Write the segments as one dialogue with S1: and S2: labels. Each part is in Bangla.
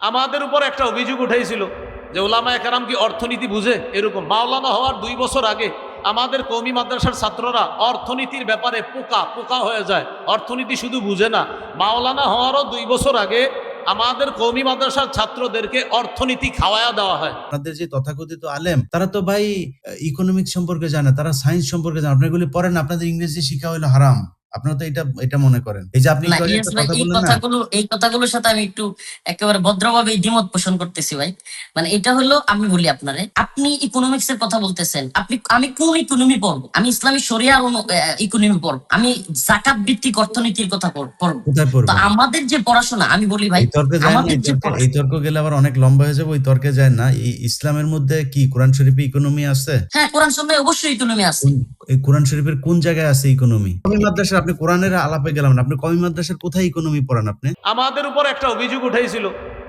S1: আমাদের উপর একটা অভিযোগ উঠেছিল যে ওলামা একরাম কি অর্থনীতি বুঝে? এরকম। মাওলানা হওয়ার দুই বছর আগে আমাদের কৌমি মাদ্রাসার ছাত্ররা অর্থনীতির ব্যাপারে পোকা পোকা হয়ে যায়। অর্থনীতি শুধু বুঝে না। মাওলানা হওয়ারও দুই বছর আগে আমাদের কৌমি মাদ্রাসার ছাত্রদেরকে অর্থনীতি খাওয়ায়া দেওয়া হয়।
S2: আপনাদের যে তথাকথিত আলেম, তারা তো ভাই ইকোনমিক্স সম্পর্কে জানে, তারা সায়েন্স সম্পর্কে জানে। আপনি এগুলি পড়েন আপনাদের ইংরেজি শিক্ষা হলো হারাম। আপনারা তো এটা এটা মনে করেন। এই যে আপনি
S3: এই কথাগুলো এই কথাগুলোর সাথে আমি একটু একেবারে ভদ্রভাবে দ্বিমত পোষণ করতেছি ভাই। মানে এটা হলো আমি বলি আপনারে আপনি ইকোনমিক্স এর কথা বলতেছেন। আপনি আমি কোন ইকোনমি পড়ব? আমি ইসলামী শরিয়ার ইকোনমি পড়ব। আমি জাকাত ভিত্তিক অর্থনীতির কথা পড়- পড়ব। তো আমাদের যে পড়াশোনা আমি বলি ভাই
S2: এই তর্কে গেলে আবার অনেক লম্বা হয়ে যাবে ওই তর্কে যায় না। এই ইসলামের মধ্যে কি কোরআন শরীফে ইকোনমি আছে?
S3: হ্যাঁ কোরআন সন্ন্যায় অবশ্যই ইকোনমি আছে।
S2: এই কোরআন শরীফের কোন জায়গায় আছে ইকোনমি মাদ্রাসার আপনি কোরআনের আলাপে গেলাম না। আপনি কমি মাদ্রাসার কোথায় ইকোনমি পড়ান আপনি?
S1: আমাদের উপর একটা অভিযোগ উঠেছিল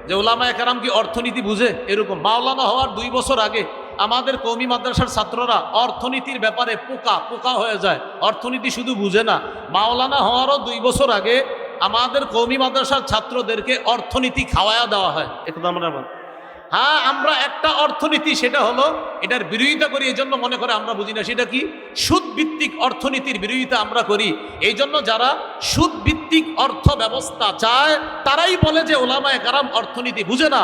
S1: যে ওলামা একরাম কি অর্থনীতি বুঝে? এরকম মাওলানা হওয়ার দুই বছর আগে আমাদের কৌমি মাদ্রাসার ছাত্ররা অর্থনীতির ব্যাপারে পোকা পোকা হয়ে যায়। অর্থনীতি শুধু বুঝে না মাওলানা হওয়ারও দুই বছর আগে আমাদের কৌমি মাদ্রাসার ছাত্রদেরকে অর্থনীতি খাওয়ায়া দেওয়া হয়। একদম আমরা। হ্যাঁ আমরা একটা অর্থনীতি, সেটা হলো এটার বিরোধিতা করি এই জন্য মনে করে আমরা বুঝি না, সেটা কি? সুদ ভিত্তিক অর্থনীতির বিরোধিতা আমরা করি। এই জন্য যারা সুদ ভিত্তিক অর্থ ব্যবস্থা চায়, তারাই বলে যে ওলামায় কারাম অর্থনীতি বুঝে না।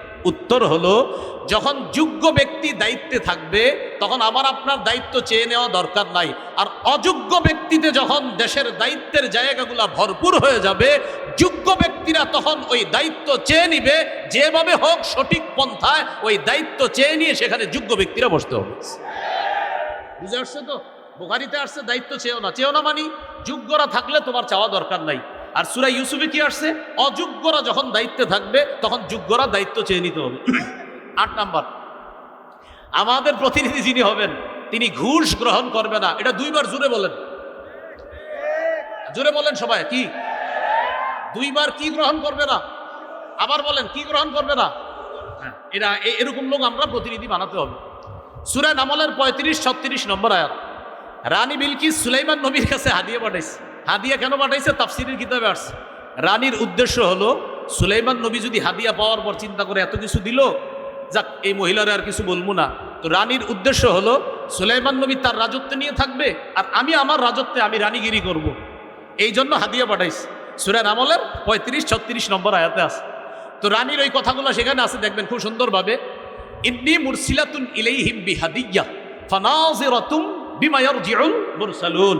S1: উত্তর হলো, যখন যোগ্য ব্যক্তি দায়িত্বে থাকবে, তখন আমার আপনার দায়িত্ব চেয়ে নেওয়া দরকার নাই। আর অযোগ্য ব্যক্তিতে যখন দেশের দায়িত্বের জায়গাগুলো ভরপুর হয়ে যাবে, যোগ্য ব্যক্তিরা তখন ওই দায়িত্ব চেয়ে নিবে, যেভাবে হোক সঠিক পন্থায় ওই দায়িত্ব চেয়ে নিয়ে সেখানে যোগ্য ব্যক্তিরা বসতে হবে। বুঝে আসছে তো? বোখারিতে আসছে, দায়িত্ব চেয়েও না। চেয়েও না মানি, যোগ্যরা থাকলে তোমার চাওয়া দরকার নাই। আর সুরা ইউসুফে কি আসছে? অযোগ্যরা যখন দায়িত্বে থাকবে তখন যোগ্যরা দায়িত্ব চেয়ে নিতে হবে। আট নাম্বার। আমাদের প্রতিনিধি যিনি হবেন তিনি ঘুষ গ্রহণ করবে না। এটা দুইবার জুড়ে বলেন। জুড়ে বলেন সবাই কি? দুইবার কি গ্রহণ করবে না? আবার বলেন কি গ্রহণ করবে না? হ্যাঁ, এরা এরকম লোক আমরা প্রতিনিধি বানাতে হবে। সুরা নামলের পঁয়ত্রিশ ছত্রিশ নম্বর আয়াত। রানী বিলকিস সুলাইমান নবীর কাছে হাদিয়া পাঠাইছে। হাদিয়া কেন পাঠাইছে? তাফসিরের কিতাবে আসছে। রানীর উদ্দেশ্য হলো, সুলাইমান নবী যদি হাদিয়া পাওয়ার পর চিন্তা করে এত কিছু দিল, যাক, এই মহিলারা আর কিছু বলব না। তো রানীর উদ্দেশ্য হলো, সুলাইমান নবী তার রাজত্ব নিয়ে থাকবে, আর আমি আমার রাজত্বে আমি রানীগিরি করব। এই জন্য হাদিয়া পাঠাইছে। সুরা আমলের পঁয়ত্রিশ, ছত্রিশ নম্বর আয়াতে আছে। তো রানীর ওই কথাগুলো সেখানে আছে, দেখবেন খুব সুন্দরভাবে। ইন্নি মুরসিলাতুন ইলাইহিম বিহাদিয়া, ফানাজিরাতুম বিমা ইয়ারজিউল মুরসালুন।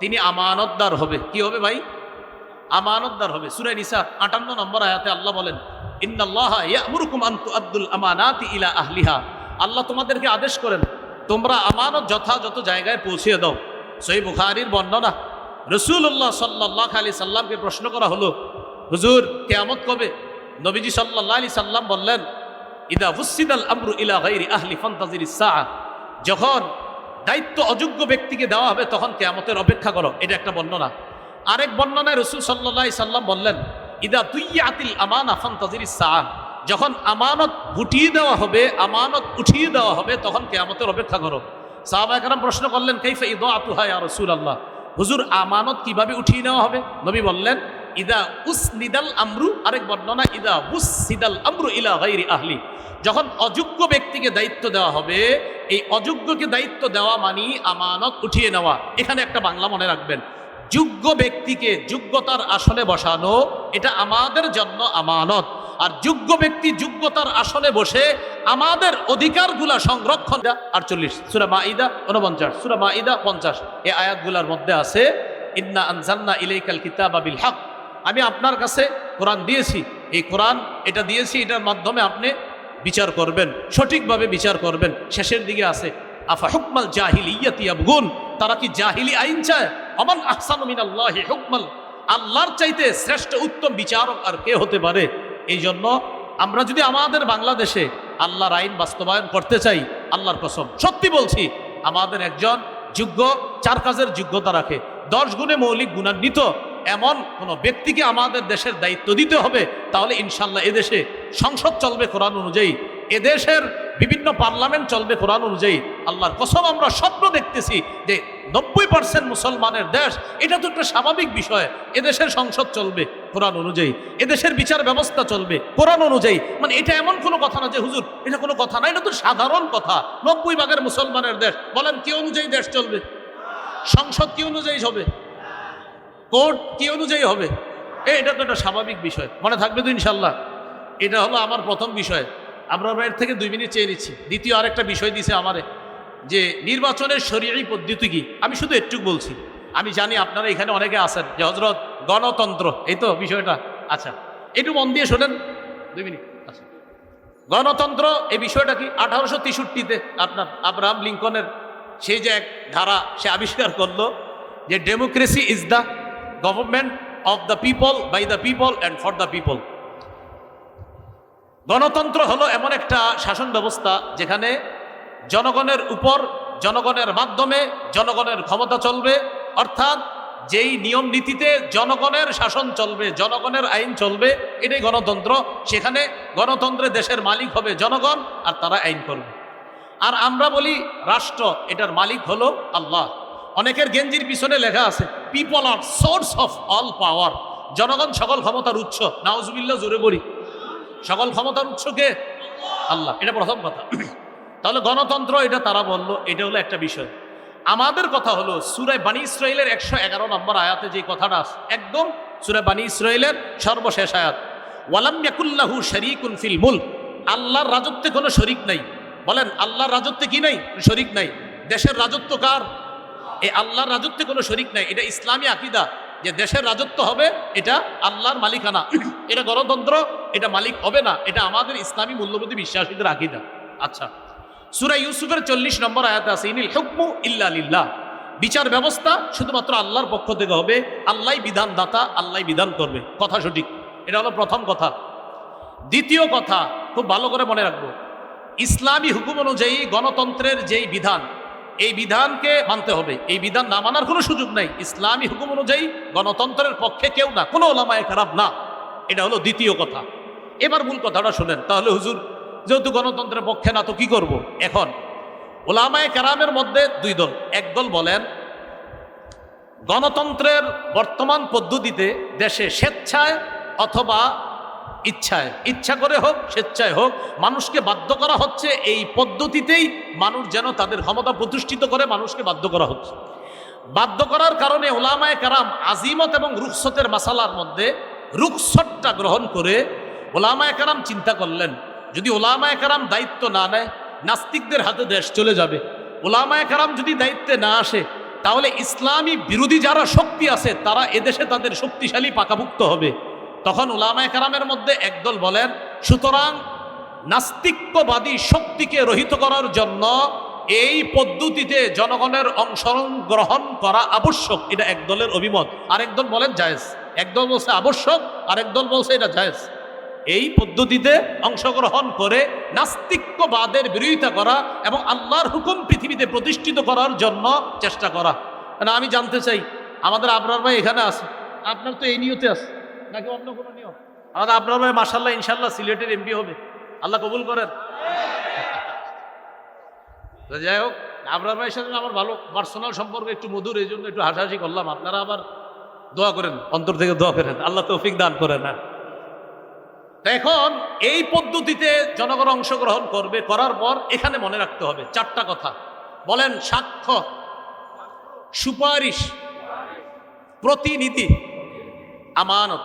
S1: তিনি আমানতদার হবে। কি হবে ভাই? আমানতদার হবে। সুরাই নিসা আটান্ন নম্বর আয়াতে আল্লাহ বলেন ইলা আহলিহা। আল্লাহ তোমাদেরকে আদেশ করেন, তোমরা আমানত যথাযথ জায়গায় পৌঁছিয়ে দাও। সই বুখারীর বর্ণনা রসুল্লাহ সাল্লাহ আলি সাল্লামকে প্রশ্ন করা হলো, হুজুর, কেয়ামত কবে? নবীজি সাল্লাহ আলি সাল্লাম বললেন, ইদা ফুসিদাল আমরু ইলা গাইরি আহলি ফান্তাজির যখন দায়িত্ব অযোগ্য ব্যক্তিকে দেওয়া হবে, তখন কেয়ামতের অপেক্ষা করো। এটা একটা বর্ণনা। আরেক বর্ণনায় রসুল সাল্লাহ সাল্লাম বললেন, ইদা তুই আতিল আমান আমানা ফান্তাজির ইসা যখন আমানত গুটিয়ে দেওয়া হবে, আমানত উঠিয়ে দেওয়া হবে, তখন কেয়ামতের অপেক্ষা করো। সাহাবা একরাম প্রশ্ন করলেন, কাইফা ইদা আতুহা রসুল আল্লাহ হুজুর, আমানত কীভাবে উঠিয়ে নেওয়া হবে? নবী বললেন ইদা উস নিদাল আমরু, আরেক বর্ণনা, ইদা উস সিদাল আমরু ইলা গাইরি আহলি। যখন অযোগ্য ব্যক্তিকে দায়িত্ব দেওয়া হবে, এই অযোগ্যকে দায়িত্ব দেওয়া মানি আমানত উঠিয়ে নেওয়া। এখানে একটা বাংলা মনে রাখবেন। যোগ্য ব্যক্তিকে যোগ্যতার আসনে বসানো, এটা আমাদের জন্য আমানত। আর যোগ্য ব্যক্তি যোগ্যতার আসনে বসে আমাদের অধিকারগুলা সংরক্ষণ আটচল্লিশ, সুরা মাইদা উনপঞ্চাশ সুরা মাইদা পঞ্চাশ। এই আয়াতগুলার মধ্যে আছে, ইন্না আনজান্না ইলাইকাল কিতাবা বিল হক। আমি আপনার কাছে কোরআন দিয়েছি। এই কোরআন এটা দিয়েছি, এটার মাধ্যমে আপনি বিচার করবেন, সঠিকভাবে বিচার করবেন। শেষের দিকে আছে, আফা হুকমাল জাহিল ইয়াতিয়াবগুন তারা কি জাহিলি আইন চায়? অমান আহসানু মিনাল্লাহি হুকমাল? আল্লাহর চাইতে শ্রেষ্ঠ উত্তম বিচারক আর কে হতে পারে? এই জন্য আমরা যদি আমাদের বাংলাদেশে আল্লাহর আইন বাস্তবায়ন করতে চাই, আল্লাহর কসম। সত্যি বলছি, আমাদের একজন যোগ্য, চার কাজের যোগ্যতা রাখে। দশ গুণে মৌলিক গুণান্বিত এমন কোনো ব্যক্তিকে আমাদের দেশের দায়িত্ব দিতে হবে, তাহলে ইনশাল্লাহ এদেশে সংসদ চলবে কোরআন অনুযায়ী। এদেশের বিভিন্ন পার্লামেন্ট চলবে কোরআন অনুযায়ী। আল্লাহর কসম আমরা স্বপ্ন দেখতেছি যে নব্বই পার্সেন্ট মুসলমানের দেশ, এটা তো একটা স্বাভাবিক বিষয়। এদেশের সংসদ চলবে কোরআন অনুযায়ী। এদেশের বিচার ব্যবস্থা চলবে কোরআন অনুযায়ী। মানে এটা এমন কোনো কথা না যে, হুজুর, এটা কোনো কথা না, এটা তো সাধারণ কথা। নব্বই ভাগের মুসলমানের দেশ, বলেন কি অনুযায়ী দেশ চলবে? সংসদ কি অনুযায়ী হবে? কোর্ট কি অনুযায়ী হবে? এটা তো একটা স্বাভাবিক বিষয়। মনে থাকবে তো ইনশাল্লাহ এটা হলো আমার প্রথম বিষয়। আমরা এর থেকে দুই মিনিট চেয়ে নিচ্ছি। দ্বিতীয় আরেকটা বিষয় দিছে আমারে, যে নির্বাচনের শরীরই পদ্ধতি কি? আমি শুধু একটু বলছি। আমি জানি আপনারা এখানে অনেকে আছেন যে হজরত গণতন্ত্র, এই তো বিষয়টা। আচ্ছা একটু মন দিয়ে শোনেন। দুই মিনিট। আচ্ছা। গণতন্ত্র, এই বিষয়টা কি? আঠারোশো তেষট্টিতে আপনার আব্রাহাম লিঙ্কনের সেই যে এক ধারা সে আবিষ্কার করল যে, democracy is the government of the people by the people and for the people গণতন্ত্র হলো এমন একটা শাসন ব্যবস্থা যেখানে জনগণের উপর, জনগণের মাধ্যমে জনগণের ক্ষমতা চলবে, অর্থাৎ যেই নিয়ম নীতিতে জনগণের শাসন চলবে, জনগণের আইন চলবে, এটাই গণতন্ত্র। সেখানে গণতন্ত্রে দেশের মালিক হবে জনগণ আর তারা আইন করবে। আর আমরা বলি রাষ্ট্র, এটার মালিক হলো আল্লাহ। অনেকের গেঞ্জির পিছনে লেখা আছে people are source of all power জনগণ সকল ক্ষমতার উৎস। নাউজুবিল্লা জোরে বলি। সকল ক্ষমতার উৎস কে? আল্লাহ। এটা প্রথম কথা। তাহলে গণতন্ত্র, এটা তারা বলল, এটা হলো একটা বিষয়। আমাদের কথা হলো, সুরায় বানী ইসরায়েলের একশো এগারো নম্বর আয়াতে যে কথাটা একদম সুরায় বানী ইসরায়েলের সর্বশেষ আয়াত। ওয়ালাম ইয়াকুল্লাহু শরিকুন ফিল মুলক। আল্লাহর রাজত্বে কোনো শরিক নাই। বলেন, আল্লাহর রাজত্বে কি নাই? শরিক নাই। দেশের রাজত্ব কার? এই আল্লাহর রাজত্বে কোনো শরিক নাই। এটা ইসলামী আকিদা যে দেশের রাজত্ব হবে, এটা আল্লাহর মালিকানা। এটা গণতন্ত্র, এটা মালিক হবে না। এটা আমাদের ইসলামী মূল্যবোধী বিশ্বাসীদের আকিদা। আচ্ছা সুরা ইউসুফের চল্লিশ নম্বর আয়াতে আছে, ইনিল হুকমু ইল্লা বিচার ব্যবস্থা শুধুমাত্র আল্লাহর পক্ষ থেকে হবে আল্লাহ বিধান দাতা আল্লাহ বিধান করবে। কথা সঠিক। এটা হলো প্রথম কথা। দ্বিতীয় কথা, খুব ভালো করে মনে রাখব। ইসলামী হুকুম অনুযায়ী গণতন্ত্রের যেই বিধান এই বিধানকে মানতে হবে। এই বিধান না মানার কোনো সুযোগ নাই। ইসলামী হুকুম অনুযায়ী গণতন্ত্রের পক্ষে কেউ না, কোনো ওলামায় খারাপ না। এটা হলো দ্বিতীয় কথা। এবার মূল কথাটা শোনেন। তাহলে হুজুর, যেহেতু গণতন্ত্রের পক্ষে না, তো কি করব? এখন, ওলামায় কারামের মধ্যে দুই দল। এক দল বলেন, গণতন্ত্রের বর্তমান পদ্ধতিতে দেশে স্বেচ্ছায় অথবা ইচ্ছায়, ইচ্ছা করে হোক, স্বেচ্ছায় হোক, মানুষকে বাধ্য করা হচ্ছে এই পদ্ধতিতেই মানুষ যেন তাদের ক্ষমতা প্রতিষ্ঠিত করে মানুষকে বাধ্য করা হচ্ছে। বাধ্য করার কারণে ওলামায় কারাম আজিমত এবং রুকসতের মাসালার মধ্যে রুকসতটা গ্রহণ করে ওলামায় কারাম চিন্তা করলেন, যদি ওলামায় কারাম দায়িত্ব না নেয়, নাস্তিকদের হাতে দেশ চলে যাবে। ওলামায় কারাম যদি দায়িত্বে না আসে, তাহলে ইসলামী বিরোধী যারা শক্তি আছে, তারা এদেশে তাদের শক্তিশালী পাকাভুক্ত হবে। তখন ওলামায় কারামের মধ্যে একদল বলেন, সুতরাং নাস্তিক্যবাদী শক্তিকে রহিত করার জন্য এই পদ্ধতিতে জনগণের অংশগ্রহণ গ্রহণ করা আবশ্যক। এটা একদলের অভিমত। আরেক দল বলেন, জায়েজ। একদল বলছে, আবশ্যক। আরেক দল বলছে, এটা জায়েজ। এই পদ্ধতিতে অংশগ্রহণ করে নাস্তিক্যবাদের বিরোধিতা করা এবং আল্লাহর হুকুম পৃথিবীতে প্রতিষ্ঠিত করার জন্য চেষ্টা করা। আমি জানতে চাই, আমাদের আপনার ভাই এখানে আছে। আপনার তো এই নিয়তে আছে। নাকি অন্য কোনো নিয়ম। আমাদের আপনার ভাই মাসাল্লাহ ইনশাল্লাহ সিলেটের এমপি হবে। আল্লাহ কবুল করেন। যাই হোক, আপনার ভাইয়ের সাথে আমার ভালো পার্সোনাল সম্পর্ক একটু মধুর, এই জন্য একটু হাসাহাসি করলাম। আপনারা আবার দোয়া করেন, অন্তর থেকে দোয়া করেন আল্লাহ তৌফিক দান করেন হ্যাঁ। এখন এই পদ্ধতিতে জনগণ অংশগ্রহণ করবে, করার পর এখানে মনে রাখতে হবে চারটা কথা। বলেন সাক্ষ্য, সুপারিশ, প্রতিনিধি, আমানত।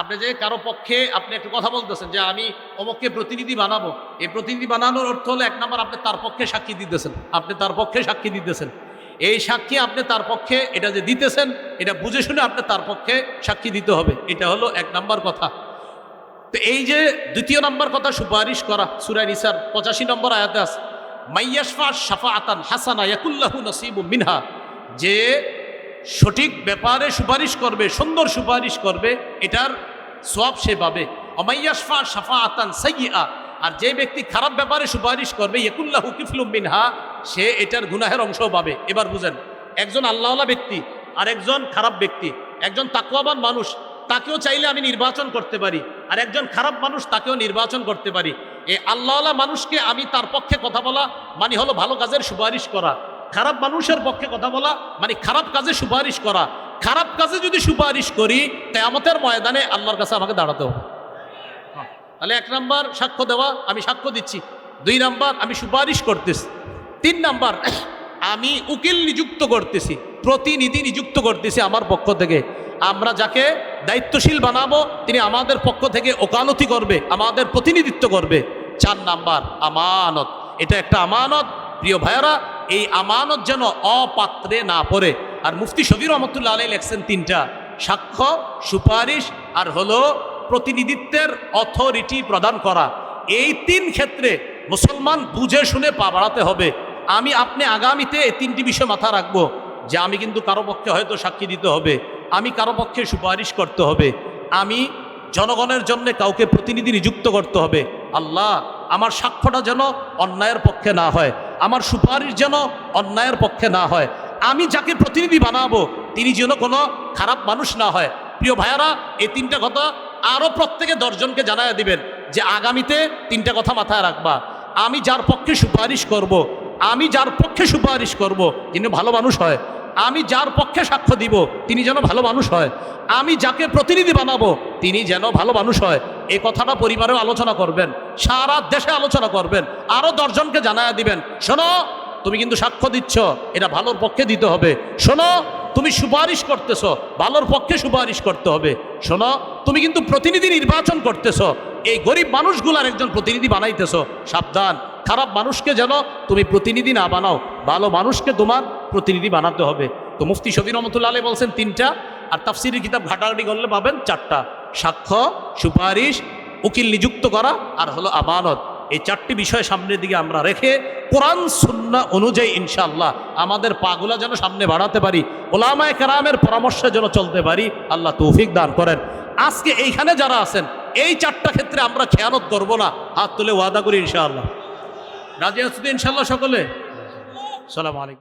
S1: আপনি যে কারও পক্ষে আপনি একটু কথা বলতেছেন যে আমি অমুককে প্রতিনিধি বানাবো, এই প্রতিনিধি বানানোর অর্থ হলো এক নম্বর আপনি তার পক্ষে সাক্ষী দিতেছেন, আপনি তার পক্ষে সাক্ষী দিতেছেন। এই সাক্ষী আপনি তার পক্ষে এটা যে দিতেছেন, এটা বুঝে শুনে আপনি তার পক্ষে সাক্ষী দিতে হবে, এটা হলো এক নম্বর কথা। তো এই যে দ্বিতীয় নম্বর কথা সুপারিশ করা সুরাই নিসার পঁচাশি নম্বর আয়াতে আছে, মাইয়াশফা শাফা আতান হাসানা ইয়াকুল্লাহু নসিবু মিনহা যে সঠিক ব্যাপারে সুপারিশ করবে, সুন্দর সুপারিশ করবে, এটার সব সে পাবে। অমাইয়াশফা শাফা আতান সাইয়্যা আর যে ব্যক্তি খারাপ ব্যাপারে সুপারিশ করবে, ইয়াকুল্লাহু মিনহা, সে এটার গুনাহের অংশ পাবে। এবার বুঝেন, একজন আল্লাহওয়ালা ব্যক্তি, আর একজন খারাপ ব্যক্তি, একজন তাকুয়াবান মানুষ, তাকেও চাইলে আমি নির্বাচন করতে পারি, আর একজন খারাপ মানুষ, তাকেও নির্বাচন করতে পারি। এই আল্লাহওয়ালা মানুষকে আমি তার পক্ষে কথা বলা মানে হলো ভালো কাজের সুপারিশ করা। খারাপ মানুষের পক্ষে কথা বলা মানে খারাপ কাজে সুপারিশ করা। খারাপ কাজে যদি সুপারিশ করি, কেয়ামতের ময়দানে আল্লাহর কাছে আমাকে দাঁড়াতে হবে। তাহলে এক নাম্বার সাক্ষ্য দেওয়া, আমি সাক্ষ্য দিচ্ছি। দুই নাম্বার, আমি সুপারিশ করতেছি। তিন নাম্বার, আমি উকিল নিযুক্ত করতেছি। প্রতিনিধি নিযুক্ত করতেছি আমার পক্ষ থেকে। আমরা যাকে দায়িত্বশীল বানাবো, তিনি আমাদের পক্ষ থেকে ওকালতি করবে, আমাদের প্রতিনিধিত্ব করবে। চার নাম্বার, আমানত। এটা একটা আমানত। প্রিয় ভাইয়ারা এই আমানত যেন অপাত্রে না পড়ে। আর মুফতি শফির রহমতুল্লাহ আলাই লেখছেন তিনটা। সাক্ষ্য, সুপারিশ আর হলো প্রতিনিধিত্বের অথরিটি প্রদান করা। এই তিন ক্ষেত্রে মুসলমান বুঝে শুনে পা বাড়াতে হবে। আমি আপনি আগামীতে এই তিনটি বিষয় মাথা রাখব যে আমি কিন্তু কারও পক্ষে হয়তো সাক্ষী দিতে হবে। আমি কারও পক্ষে সুপারিশ করতে হবে। আমি জনগণের জন্য কাউকে প্রতিনিধি নিযুক্ত করতে হবে। আল্লাহ, আমার সাক্ষ্যটা যেন অন্যায়ের পক্ষে না হয়। আমার সুপারিশ যেন অন্যায়ের পক্ষে না হয়। আমি যাকে প্রতিনিধি বানাবো, তিনি যেন কোনো খারাপ মানুষ না হয়। প্রিয় ভাইয়ারা, এই তিনটা কথা আরও প্রত্যেকে দশজনকে জানায় দিবেন যে আগামীতে তিনটা কথা মাথায় রাখবা। আমি যার পক্ষে সুপারিশ করব। আমি যার পক্ষে সুপারিশ করব, যিনি ভালো মানুষ হয়। আমি যার পক্ষে সাক্ষ্য দিব, তিনি যেন ভালো মানুষ হয়। আমি যাকে প্রতিনিধি বানাবো, তিনি যেন ভালো মানুষ হয়। এই কথাটা পরিবারেও আলোচনা করবেন, সারা দেশে আলোচনা করবেন আরও দশজনকে জানায় দিবেন, শোনো, তুমি কিন্তু সাক্ষ্য দিচ্ছ, এটা ভালোর পক্ষে দিতে হবে। শোনো, তুমি সুপারিশ করতেছ, ভালোর পক্ষে সুপারিশ করতে হবে। শোনো, তুমি কিন্তু প্রতিনিধি নির্বাচন করতেছ, এই গরিব মানুষগুলার একজন প্রতিনিধি বানাইতেছ, সাবধান, খারাপ মানুষকে যেন তুমি প্রতিনিধি না বানাও, ভালো মানুষকে তোমার প্রতিনিধি বানাতে হবে। তো মুফতি শফি রহমতুল্লাহ বলছেন তিনটা, আর তাফসিরের কিতাব ঘাটাঘাটি করলে পাবেন চারটা। সাক্ষ্য, সুপারিশ, উকিল নিযুক্ত করা আর হলো আমানত। এই চারটি বিষয় সামনের দিকে আমরা রেখে কোরআন, সুন্না অনুযায়ী ইনশাআল্লাহ আমাদের পাগুলা যেন সামনে বাড়াতে পারি, ওলামায় কেরামের পরামর্শে যেন চলতে পারি, আল্লাহ তৌফিক দান করেন। আজকে এইখানে যারা আছেন, এই চারটা ক্ষেত্রে আমরা খেয়ানত করব না, হাত তুলে ওয়াদা করি ইনশাআল্লাহ। রাজি তো ইনশাআল্লাহ সকলে? সালাম আলাইকুম।